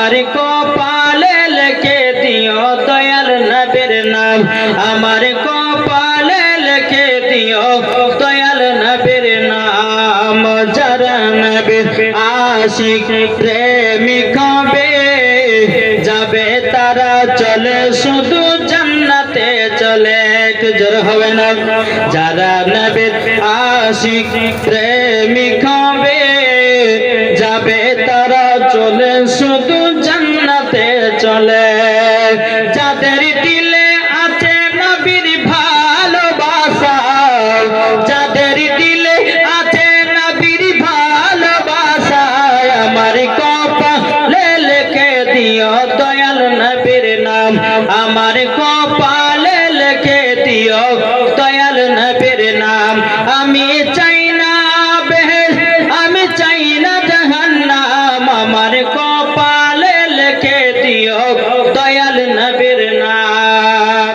আমার কপালে লেখে দিও দয়াল নবীর নাম। আমার কপালে লেখে দিও দয়াল নবীর নাম। যারা নবীর আশিক প্রেমিক হবে, যাবে তারা চলে, শুধু জান্নাতে চলে জোর হবে না। যারা নবীর আশিক প্রেমিক হবে, যাবে তারা চলে, শুধু চলে। যাদের দিলে আছে নবীর ভালোবাসা, যাদের দিলে আছে নবীর ভালোবাসা, আমার কপালে লিখে দিও দয়াল নবীর নাম। আমার কপালে লিখে দিও দয়াল হোক দয়াল